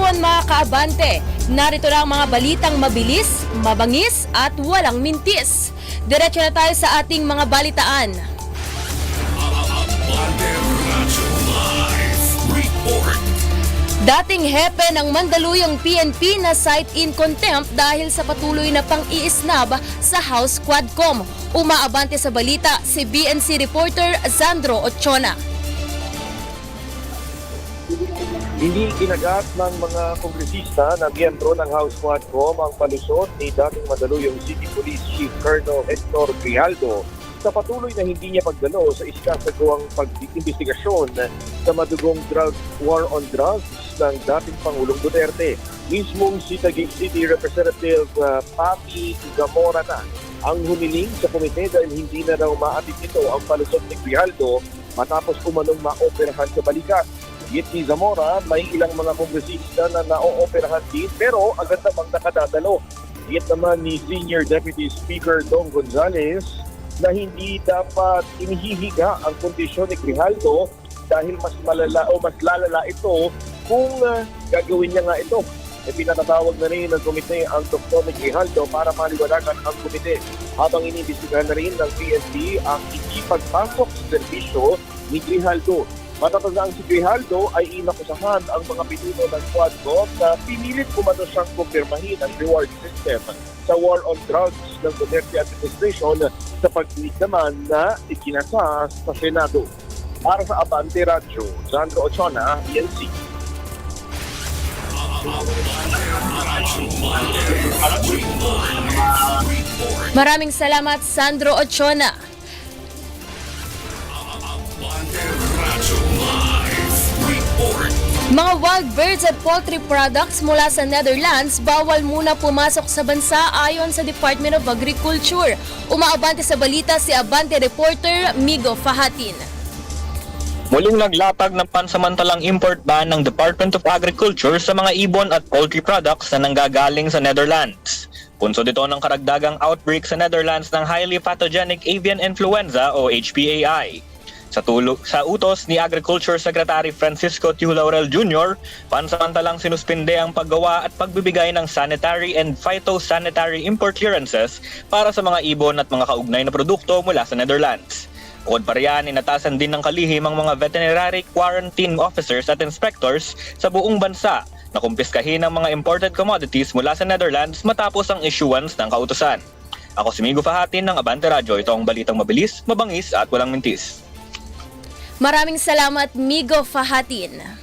Hapon mga kaabante. Narito na ang mga balitang mabilis, mabangis at walang mintis. Diretso na tayo sa ating mga balitaan. Dating hepe ng Mandaluyong PNP na cite in contempt dahil sa patuloy na pang-iisnab sa House Quadcom. Umaabante sa balita si BNC reporter Sandro Ochona. Hindi kinagat ng mga kongresista na miyembro ng House Quadcom ang palusot ni dating Mandaluyong City Police Chief Colonel Hector Grijaldo sa patuloy na hindi niya pagdalo sa iskasagawang pag-investigasyon sa madugong drug war on drugs ng dating Pangulong Duterte. Mismong si Taguig City Representative uh, Papi Zamora na ang humiling sa komite dahil hindi na raw maatid nito ang palusot ni Grijaldo matapos umanong maoperahan sa balikat. Git ni Zamora, may ilang mga kongresista na naooperahan din pero agad namang nakadadalo. Git naman ni Senior Deputy Speaker Dong Gonzales na hindi dapat inihihiga ang kondisyon ni Grijaldo dahil mas malala o mas lalala ito kung ah, gagawin niya nga ito. E pinatatawag na rin ng komite ang doktor ni Grijaldo para maliwanagan ang komite habang iniimbestigahan na rin ng PNP ang hindi pagpasok sa serbisyo ni Grijaldo. Matatandaan si Grijaldo ay inakusahan ang mga pinuno ng Quadcom na pinilit kumano siyang kumpirmahin ang reward system sa war on drugs ng Duterte administration sa pagdinig naman na ikinasa sa Senado. Para sa Abante Radio, Sandro Ochona, PNC. Maraming salamat Sandro Ochona. Mga wild birds at poultry products mula sa Netherlands bawal muna pumasok sa bansa ayon sa Department of Agriculture. Umaabante sa balita si Abante reporter Migo Fahatin. Muling naglatag ng pansamantalang import ban ng Department of Agriculture sa mga ibon at poultry products na nanggagaling sa Netherlands. Punso dito ng karagdagang outbreak sa Netherlands ng highly pathogenic avian influenza o HPAI. Sa, tulo, sa utos ni Agriculture Secretary Francisco Tiu Laurel Jr., pansamantalang sinuspinde ang paggawa at pagbibigay ng sanitary and phytosanitary import clearances para sa mga ibon at mga kaugnay na produkto mula sa Netherlands. Bukod pa riyan, inatasan din ng kalihim ang mga veterinary quarantine officers at inspectors sa buong bansa na kumpiskahin ang mga imported commodities mula sa Netherlands matapos ang issuance ng kautusan. Ako si Migo Fahatin ng Abante Radio. Ito ang balitang mabilis, mabangis at walang mintis. Maraming salamat Migo Fahatin.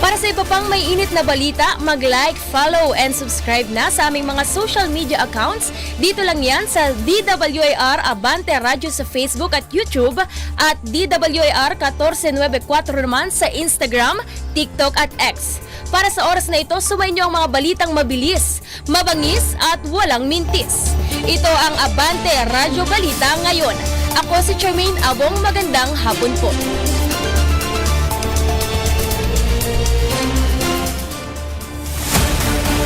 Para sa iba pang may init na balita, mag-like, follow, and subscribe na sa aming mga social media accounts. Dito lang yan sa DWAR Abante Radio sa Facebook at YouTube at DWAR 1494 naman sa Instagram, TikTok at X. Para sa oras na ito, sumayin niyo ang mga balitang mabilis, mabangis at walang mintis. Ito ang Abante Radio Balita ngayon. Ako si Charmaine Abong, magandang hapon po.